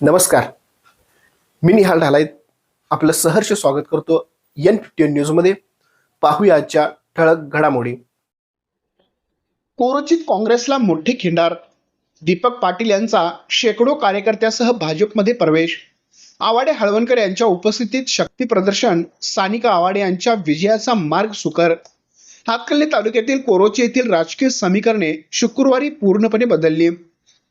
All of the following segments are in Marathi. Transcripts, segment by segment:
नमस्कार. मी निहाल ढालायत आपलं सहर्ष स्वागत करतो एन फिफ्टीन न्यूजमध्ये पाहूया आजच्या ठळक घडामोडी. कोरोचित काँग्रेसला मोठे खिंडार. दीपक पाटील यांचा शेकडो कार्यकर्त्यासह भाजपमध्ये प्रवेश. आवाडे हळवणकर यांच्या उपस्थितीत शक्ती प्रदर्शन सानिका आवाडे यांच्या विजयाचा मार्ग सुकर. हातकल्ली तालुक्यातील कोरोची येथील राजकीय समीकरणे शुक्रवारी पूर्णपणे बदलली.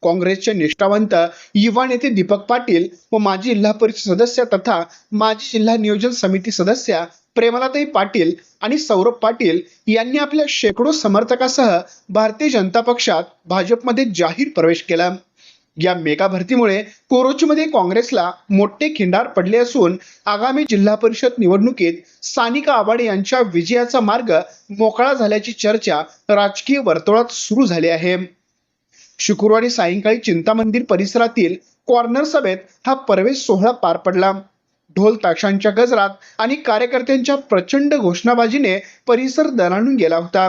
काँग्रेसचे निष्ठावंत युवा नेते दीपक पाटील व माजी जिल्हा परिषद सदस्य तथा माजी जिल्हा नियोजन समिती सदस्या प्रेमलाताई पाटील आणि सौरभ पाटील यांनी आपल्या शेकडो समर्थकासह भारतीय जनता पक्षात भाजपमध्ये जाहीर प्रवेश केला. या मेगा भरतीमुळे कोरोचीमध्ये काँग्रेसला मोठे खिंडार पडले असून आगामी जिल्हा परिषद निवडणुकीत सानिका आबाडे यांच्या विजयाचा मार्ग मोकळा झाल्याची चर्चा राजकीय वर्तुळात सुरू झाली आहे. शुक्रवारी सायंकाळी चिंतामंदिर परिसरातील कॉर्नर सभेत हा प्रवेश सोहळा पार पडला. ढोल ताशांच्या गजरात आणि कार्यकर्त्यांच्या प्रचंड घोषणाबाजीने परिसर दणाणून गेला होता.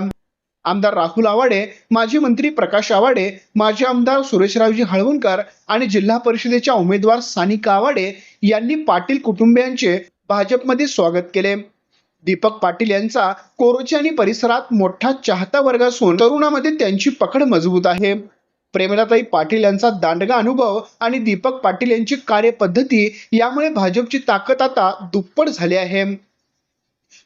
आमदार राहुल आवाडे माजी मंत्री प्रकाश आवाडे माजी आमदार सुरेशरावजी हळवणकर आणि जिल्हा परिषदेच्या उमेदवार सानिका आवाडे यांनी पाटील कुटुंबियांचे भाजपमध्ये स्वागत केले. दीपक पाटील यांचा कोरोची आणि परिसरात मोठा चाहता वर्ग असून तरुणामध्ये त्यांची पकड मजबूत आहे. प्रेमलाताई पाटील यांचा दांडगा अनुभव आणि दीपक पाटील यांची कार्यपद्धती यामुळे भाजपची ताकद आता दुप्पट झाली आहे.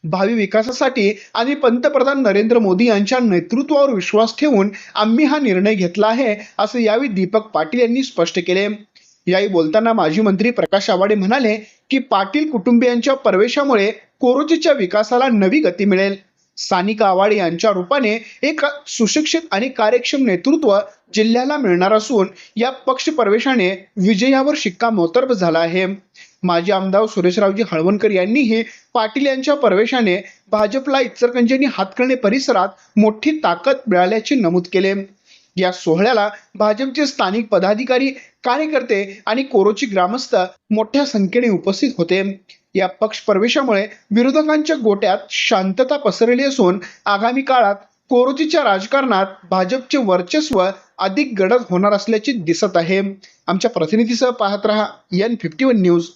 भावी विकासासाठी आणि पंतप्रधान नरेंद्र मोदी यांच्या नेतृत्वावर विश्वास ठेवून आम्ही हा निर्णय घेतला आहे असं यावेळी दीपक पाटील यांनी स्पष्ट केले. यावेळी बोलताना माजी मंत्री प्रकाश आवाडे म्हणाले की पाटील कुटुंबियांच्या प्रवेशामुळे कोरोचीच्या विकासाला नवी गती मिळेल. सानिका आवाडे यांच्या रूपाने एक सुशिक्षित आणि कार्यक्षम नेतृत्व जिल्ह्याला मिळणार असून या पक्ष प्रवेशाने विजयावर शिक्का मोतर्ब झाला आहे. माजी आमदार सुरेशरावजी हळवणकर यांनीही पाटील यांच्या प्रवेशाने भाजपला इचलकरंजी आणि हातकर्णे परिसरात मोठी ताकद मिळाल्याचे नमूद केले. या सोहळ्याला भाजपचे स्थानिक पदाधिकारी कार्यकर्ते आणि कोरोची ग्रामस्थ मोठ्या संख्येने उपस्थित होते. या पक्ष प्रवेशामुळे विरोधकांच्या गोट्यात शांतता पसरली असून आगामी काळात कोरोचीच्या राजकारणात भाजपचे वर्चस्व अधिक गडद होणार असल्याचे दिसत आहे. आमच्या प्रतिनिधीसह पाहत रहा एन फिफ्टी वन न्यूज